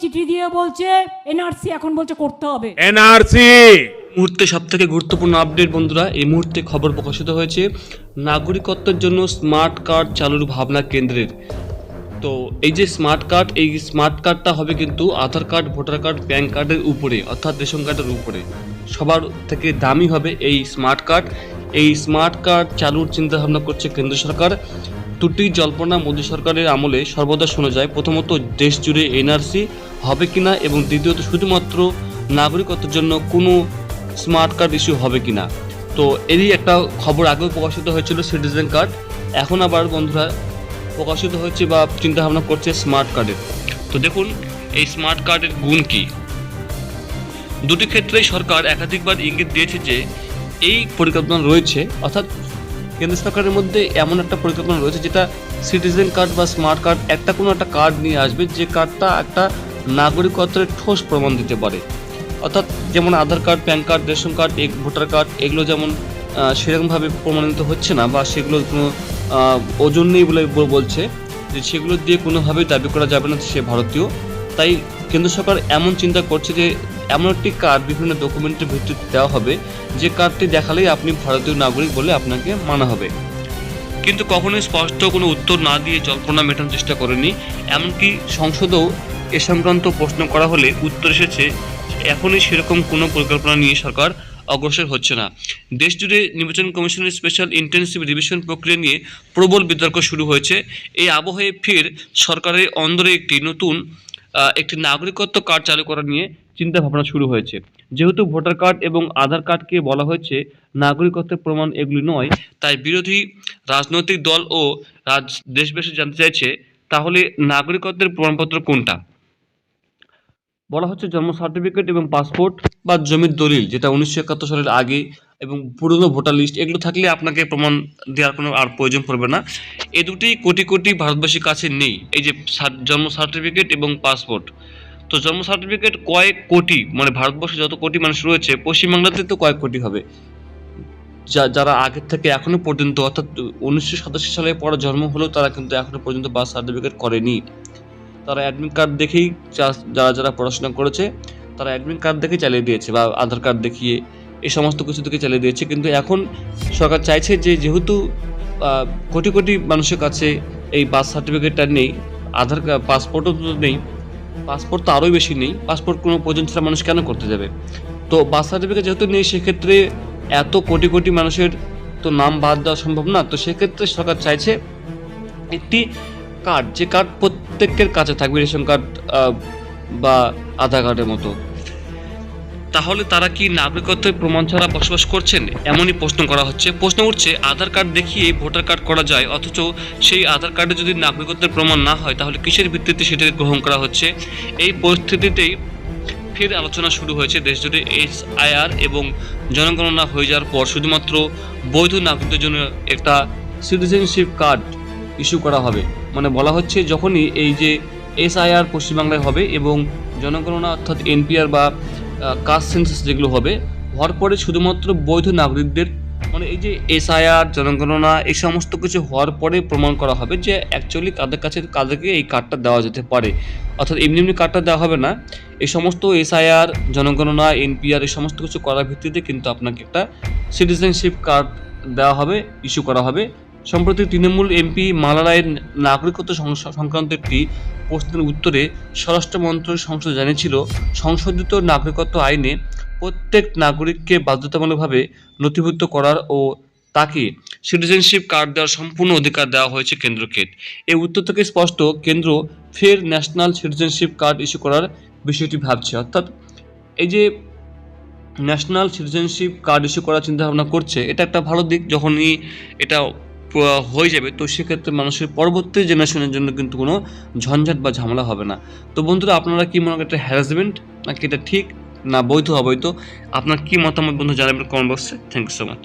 চিঠি দিয়ে বলছে এনআরসি এখন বলছে করতে হবে। এনআরসি! মুহূর্তে সব থেকে গুরুত্বপূর্ণ আপডেট বন্ধুরা এই মুহূর্তে খবর প্রকাশিত হয়েছে নাগরিকত্বের জন্য স্মার্ট কার্ড চালুর ভাবনা কেন্দ্রের। তো এই যে স্মার্ট কার্ড এই স্মার্ট কার্ডটা হবে কিন্তু Aadhaar card voter card PAN কার্ডের উপরে অর্থাৎ রেশন কার্ডের উপরে। সবার থেকে দামি হবে এই স্মার্ট কার্ড। এই স্মার্ট কার্ড চালুর চিন্তা ভাবনা করছে কেন্দ্র সরকার। ত্রুটি জল্পনা মোদী সরকারের আমলে সর্বদা শোনা যায়। প্রথমত দেশ জুড়ে এনআরসি হবে কিনা এবং দ্বিতীয়ত, শুধুমাত্র নাগরিকত্বের জন্য কোনো স্মার্ট কার্ড ইস্যু হবে কিনা। তো এরই একটা খবর আগেও প্রকাশিত হয়েছিল, সিটিজেন কার্ড। এখন আবার বন্ধুরা প্রকাশিত হচ্ছে বা চিন্তা ভাবনা করছে স্মার্ট কার্ডের। তো দেখুন, এই স্মার্ট কার্ডের গুণ কি? দুটি ক্ষেত্রেই সরকার একাধিকবার ইঙ্গিত দিয়েছে যে এই পরিকল্পনা রয়েছে, অর্থাৎ কেন্দ্র সরকারের মধ্যে এমন একটা পরিকল্পনা রয়েছে যেটা সিটিজেন কার্ড বা স্মার্ট কার্ড একটা কোনো একটা কার্ড নিয়ে আসবে যে কার্ডটা একটা নাগরিকত্বের ঠোস প্রমাণ দিতে পারে। অর্থাৎ যেমন Aadhaar card PAN card ration card voter card এগুলো যেমন সেরকমভাবে প্রমাণিত হচ্ছে না বা সেগুলোর কোনো ওজন নেই বলে বলছে, যে সেগুলো দিয়ে কোনোভাবেই দাবি করা যাবে না সে ভারতীয়। তাই কেন্দ্র সরকার এমন চিন্তা করছে যে এমন একটি কার্ড বিভিন্ন ডকুমেন্টের ভিত্তিতে দেওয়া হবে, যে কার্ডটি দেখালেই আপনি ভারতীয় নাগরিক বলে আপনাকে মানা হবে। কিন্তু কখনোই স্পষ্ট কোনো উত্তর না দিয়ে জল্পনা মেটানোর চেষ্টা করেনি এমনকি সংসদেও এ সংক্রান্ত প্রশ্ন করা হলে উত্তর এসেছে, এখনই সেরকম কোনো পরিকল্পনা নিয়ে সরকার অগ্রসর হচ্ছে না। দেশ জুড়ে নির্বাচন কমিশনের স্পেশাল ইন্টেন্সিভ রিভিশন প্রক্রিয়া নিয়ে প্রবল বিতর্ক শুরু হয়েছে। এই আবহে ফের সরকারের অন্দরে একটি নতুন একটি নাগরিকত্ব কার্ড চালু করা নিয়ে চিন্তা ভাবনা শুরু হয়েছে। যেহেতু ভোটার কার্ড এবং আধার কার্ডকে বলা হয়েছে, নাগরিকত্বের প্রমাণ এগুলি নয়, তাই বিরোধী রাজনৈতিক দল ও রাজ, দেশবাসী জানতে চাইছে, তাহলে নাগরিকত্বের প্রমাণপত্র কোনটা? বলা হচ্ছে জন্ম সার্টিফিকেট এবং পাসপোর্ট বা জমির দলিল, যেটা উনিশশো একাত্তর সালের আগে এবং পুরনো ভোটার লিস্ট এগুলো থাকলে আপনাকে প্রমাণ দেওয়ার কোনো আর প্রয়োজন পড়বে না। এ দুটি কোটি কোটি ভারতবাসীর কাছে নেই। এই যে জন্ম সার্টিফিকেট এবং পাসপোর্ট তো জন্ম সার্টিফিকেট কয়েক কোটি? মানে ভারতবর্ষে যত কোটি মানুষ রয়েছে, পশ্চিমবাংলাতে তো কয়েক কোটি হবে। যা- যারা আগের থেকে এখনও পর্যন্ত, অর্থাৎ উনিশশো সাতাশি সালে পরে জন্ম হলেও তারা কিন্তু এখনও পর্যন্ত বার্থ সার্টিফিকেট করেনি। তারা অ্যাডমিট কার্ড দেখেই যারা যারা পড়াশোনা করেছে, তারা অ্যাডমিট কার্ড দেখে চালিয়ে দিয়েছে বা আধার কার্ড দেখিয়ে, এই সমস্ত কিছু থেকে চালিয়ে দিয়েছে। কিন্তু এখন সরকার চাইছে যে, যেহেতু কোটি কোটি মানুষের কাছে এই বার্থ সার্টিফিকেটটা নেই, আধার পাসপোর্টও তো নেই পাসপোর্ট তো আরোই বেশি নেই পাসপোর্ট কোনো প্রয়োজন ছাড়া মানুষ কেন করতে যাবে? তো বার্থ সার্টিফিকেট যেহেতু নেই, সেক্ষেত্রে এত কোটি কোটি মানুষের তো নাম বাদ দেওয়া সম্ভব না। তো সেক্ষেত্রে সরকার চাইছে একটি কার্ড যে কার্ড প্রত্যেকের কাছে থাকবে, রেশন কার্ড বা আধার কার্ডের মতো। তাহলে তারা কি নাগরিকত্বের প্রমাণ ছাড়া বসবাস করছেন? এমনই প্রশ্ন করা হচ্ছে। প্রশ্ন উঠছে, আধার কার্ড দেখিয়ে ভোটার কার্ড করা যায়, অথচ সেই আধার কার্ডে যদি নাগরিকত্বের প্রমাণ না হয়, তাহলে কিসের ভিত্তিতে সেটাকে গ্রহণ করা হচ্ছে? এই পরিস্থিতিতেই ফের আলোচনা শুরু হয়েছে দেশ দেশজুড়ে এসআইআর এবং জনগণনা হয়ে যাওয়ার পর শুধুমাত্র বৈধ নাগরিকদের জন্য একটা সিটিজেনশিপ কার্ড ইস্যু করা হবে। মানে বলা হচ্ছে যখনই এই যে এসআইআর পশ্চিমবাংলায় হবে এবং জনগণনা অর্থাৎ এনপিআর বা কাস্ট সেন্সাস যেগুলো হবে, হওয়ার পরে শুধুমাত্র বৈধ নাগরিকদের মানে এই যে এসআইআর জনগণনা, এই সমস্ত কিছু হওয়ার পরে প্রমাণ করা হবে যে অ্যাকচুয়ালি কাদের কাছে, কাদেরকে এই কার্ডটা দেওয়া যেতে পারে। অর্থাৎ এমনি এমনি কার্ডটা দেওয়া হবে না। এই সমস্ত এসআইআর জনগণনা এনপিআর এই সমস্ত কিছু করার ভিত্তিতে কিন্তু আপনাকে একটা সিটিজেনশিপ কার্ড দেওয়া হবে ইস্যু করা হবে। সম্প্রতি তৃণমূল এমপি মালারায়ের নাগরিকত্ব সংক্রান্ত একটি প্রশ্নের উত্তরে স্বরাষ্ট্র মন্ত্রক সংসদ জানিয়েছিল, সংশোধিত নাগরিকত্ব আইনে প্রত্যেক নাগরিককে বাধ্যতামূলকভাবে নথিভুক্ত করার ও তাকে সিটিজেনশিপ কার্ড দেওয়ার সম্পূর্ণ অধিকার দেওয়া হয়েছে কেন্দ্রকে। এই উত্তর থেকে স্পষ্ট, কেন্দ্র ফের ন্যাশনাল সিটিজেনশিপ কার্ড ইস্যু করার বিষয়টি ভাবছে। অর্থাৎ এই যে ন্যাশনাল সিটিজেনশিপ কার্ড ইস্যু করার চিন্তা ভাবনা করছে, এটা একটা ভালো দিক, যখনই এটা হয়ে যাবে। তো সেক্ষেত্রে মানুষের পরবর্তী জেনারেশনের জন্য কিন্তু কোনো ঝঞ্ঝাট বা ঝামেলা হবে না। তো বন্ধুরা, আপনারা কি মনে করেন এটা হ্যারাসমেন্ট নাকি এটা ঠিক? না বৈধ, অবৈধ? আপনার কি মতামত বন্ধু জানাবেন কমেন্ট বক্সে থ্যাংক ইউ সো মাচ